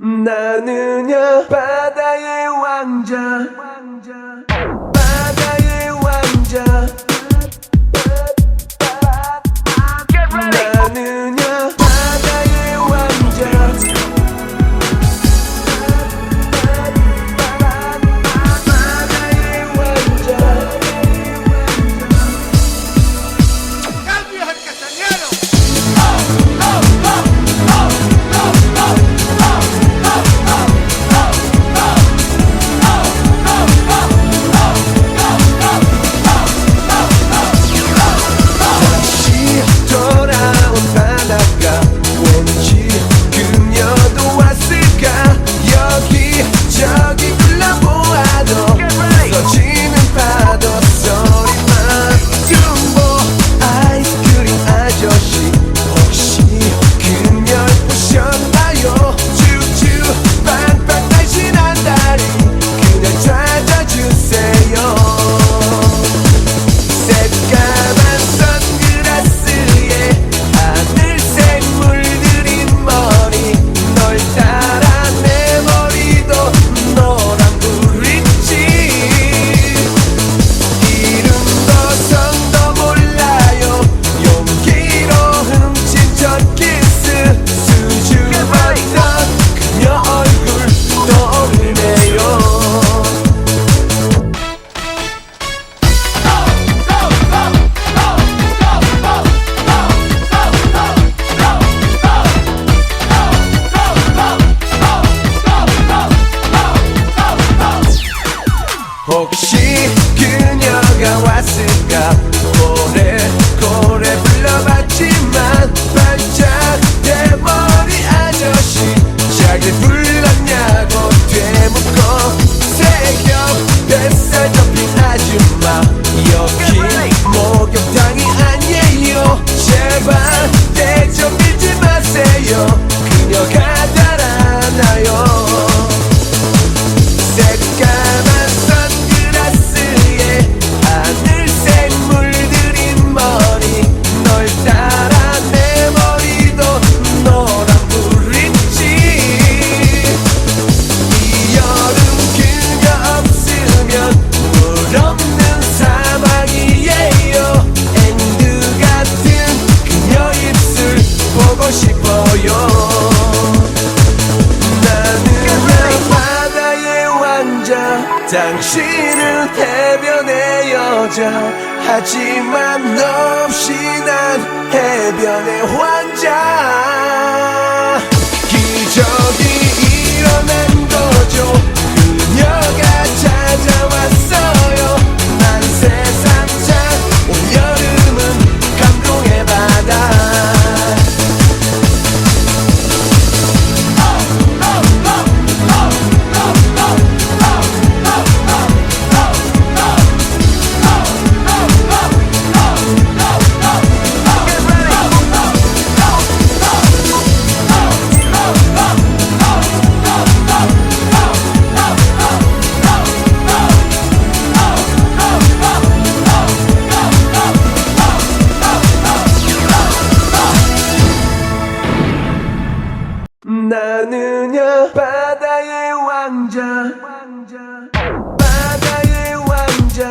나는야 바다의 왕자. 바다의 왕자. 다시 그녀가 왔을까? 노래 고래 불러봤지만 당신을 해변의 여자 하지만 너 없이 난 해변의 환자. 왕자 바다의 왕자